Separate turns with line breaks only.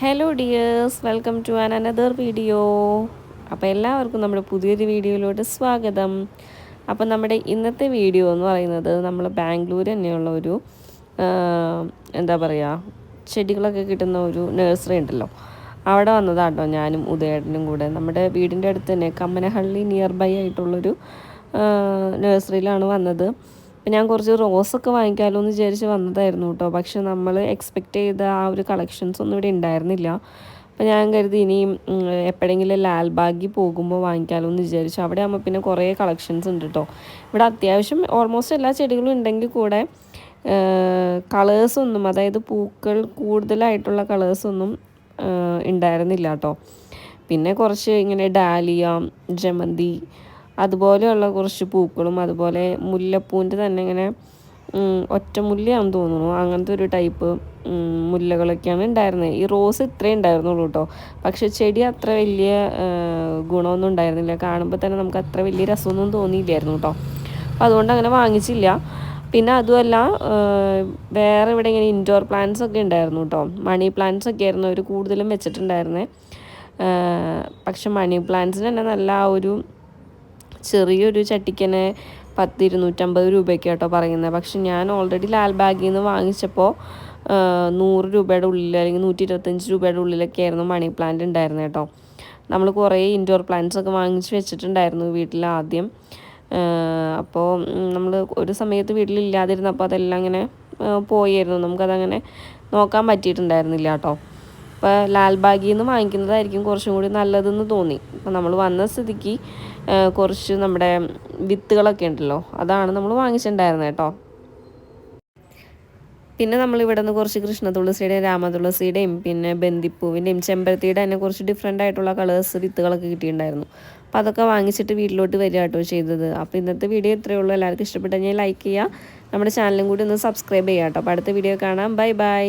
Hello dears welcome to an another video അപ്പോൾ എല്ലാവർക്കും നമ്മുടെ പുതിയൊരു വീഡിയോയിലോട്ട് സ്വാഗതം. അപ്പോൾ നമ്മുടെ ഇന്നത്തെ വീഡിയോ എന്ന് പറയുന്നത് നമ്മൾ ബാംഗ്ലൂർ തന്നെയുള്ള ഒരു എന്താ പറയുക ചെടികളൊക്കെ കിട്ടുന്ന ഒരു നഴ്സറി ഉണ്ടല്ലോ. അവിടെ വന്നതാട്ടോ ഞാനും ഉദയേട്ടനും കൂടെ. നമ്മുടെ വീടിന്റെ അടുത്ത് തന്നെ കമ്മനഹള്ളി നിയർ ബൈ ആയിട്ടുള്ളൊരു നഴ്സറിയിലാണ് വന്നത്. അപ്പം ഞാൻ കുറച്ച് റോസൊക്കെ വാങ്ങിക്കാമല്ലോ എന്ന് വിചാരിച്ച് വന്നതായിരുന്നു കേട്ടോ. പക്ഷെ നമ്മൾ എക്സ്പെക്റ്റ് ചെയ്ത ആ ഒരു കളക്ഷൻസ് ഒന്നും ഇവിടെ ഉണ്ടായിരുന്നില്ല. അപ്പം ഞാൻ കരുതി ഇനിയും എപ്പോഴെങ്കിലും ലാൽബാഗിൽ പോകുമ്പോൾ വാങ്ങിക്കാമല്ലോ എന്ന് വിചാരിച്ചു. അവിടെ ആകുമ്പോൾ പിന്നെ കുറേ കളക്ഷൻസ് ഉണ്ട് കേട്ടോ. ഇവിടെ അത്യാവശ്യം ഓൾമോസ്റ്റ് എല്ലാ ചെടികളും ഉണ്ടെങ്കിൽ കൂടെ കളേഴ്സൊന്നും അതായത് പൂക്കൾ കൂടുതലായിട്ടുള്ള കളേഴ്സൊന്നും ഉണ്ടായിരുന്നില്ല കേട്ടോ. പിന്നെ കുറച്ച് ഇങ്ങനെ ഡാലിയ ജമന്തി അതുപോലെയുള്ള കുറച്ച് പൂക്കളും അതുപോലെ മുല്ലപ്പൂവിന്റെ തന്നെ ഇങ്ങനെ ഒറ്റ ഒറ്റമുല്ലയാണെന്ന് തോന്നുന്നു. അങ്ങനത്തെ ഒരു ടൈപ്പ് മുല്ലകളൊക്കെയാണ് ഉണ്ടായിരുന്നത്. ഈ റോസ് ഇത്രേ ഉണ്ടായിരുന്നുള്ളൂ കേട്ടോ. പക്ഷെ ചെടി അത്ര വലിയ ഗുണമൊന്നും ഉണ്ടായിരുന്നില്ല. കാണുമ്പോൾ തന്നെ നമുക്ക് അത്ര വലിയ രസമൊന്നും തോന്നിയില്ലായിരുന്നു കേട്ടോ. അപ്പോൾ അതുകൊണ്ട് അങ്ങനെ വാങ്ങിച്ചില്ല. പിന്നെ അതുമല്ല വേറെ ഇവിടെ ഇങ്ങനെ ഇൻഡോർ പ്ലാന്റ്സ് ഒക്കെ ഉണ്ടായിരുന്നു കേട്ടോ. മണി പ്ലാന്റ്സ് ഒക്കെ ആയിരുന്നു. അവർ കൂടുതലും വെച്ചിട്ടുണ്ടായിരുന്നത് പക്ഷെ മണി പ്ലാന്റ്സിന് തന്നെ നല്ല ആ ഒരു ചെറിയൊരു ചട്ടിക്കനെ പത്ത് ഇരുന്നൂറ്റമ്പത് രൂപയ്ക്ക് കേട്ടോ പറയുന്നത്. പക്ഷെ ഞാൻ ഓൾറെഡി ലാൽ ബാഗിൽ നിന്ന് വാങ്ങിച്ചപ്പോൾ നൂറ് രൂപയുടെ ഉള്ളിൽ അല്ലെങ്കിൽ നൂറ്റി ഇരുപത്തഞ്ച് രൂപയുടെ ഉള്ളിലൊക്കെ ആയിരുന്നു മണി പ്ലാന്റ് ഉണ്ടായിരുന്നത് കേട്ടോ. നമ്മൾ കുറേ ഇൻഡോർ പ്ലാന്റ്സ് ഒക്കെ വാങ്ങിച്ച് വെച്ചിട്ടുണ്ടായിരുന്നു വീട്ടിൽ ആദ്യം. അപ്പോൾ നമ്മൾ ഒരു സമയത്ത് വീട്ടിലില്ലാതിരുന്നപ്പോൾ അതെല്ലാം ഇങ്ങനെ പോയായിരുന്നു. നമുക്കതങ്ങനെ നോക്കാൻ പറ്റിയിട്ടുണ്ടായിരുന്നില്ല കേട്ടോ. അപ്പോൾ ലാൽബാഗിൽ നിന്ന് വാങ്ങിക്കുന്നതായിരിക്കും കുറച്ചും കൂടി നല്ലതെന്ന് തോന്നി. അപ്പോൾ നമ്മൾ വന്ന സ്ഥിതിക്ക് കുറച്ച് നമ്മുടെ വിത്തുകളൊക്കെ ഉണ്ടല്ലോ അതാണ് നമ്മൾ വാങ്ങിച്ചിട്ടുണ്ടായിരുന്നത് കേട്ടോ. പിന്നെ നമ്മൾ ഇവിടെ നിന്ന് കുറച്ച് കൃഷ്ണ തുളസിയുടെയും രാമതുളസിയുടെയും പിന്നെ ബന്ദിപ്പൂവിന്റെയും ചെമ്പരത്തിയുടെ തന്നെ കുറച്ച് ഡിഫറെന്റ് ആയിട്ടുള്ള കളേഴ്സ് വിത്തുകളൊക്കെ കിട്ടിയിട്ടുണ്ടായിരുന്നു. അപ്പോൾ അതൊക്കെ വാങ്ങിച്ചിട്ട് വീട്ടിലോട്ട് വരിക കേട്ടോ ചെയ്തത്. അപ്പോൾ ഇന്നത്തെ വീഡിയോ ഇത്രയേ ഉള്ളൂ. എല്ലാവർക്കും ഇഷ്ടപ്പെട്ടെങ്കിൽ ലൈക്ക് ചെയ്യുക. നമ്മുടെ ചാനലും കൂടി ഒന്ന് സബ്സ്ക്രൈബ് ചെയ്യാം കേട്ടോ. അപ്പോൾ അടുത്ത വീഡിയോ കാണാം. Bye bye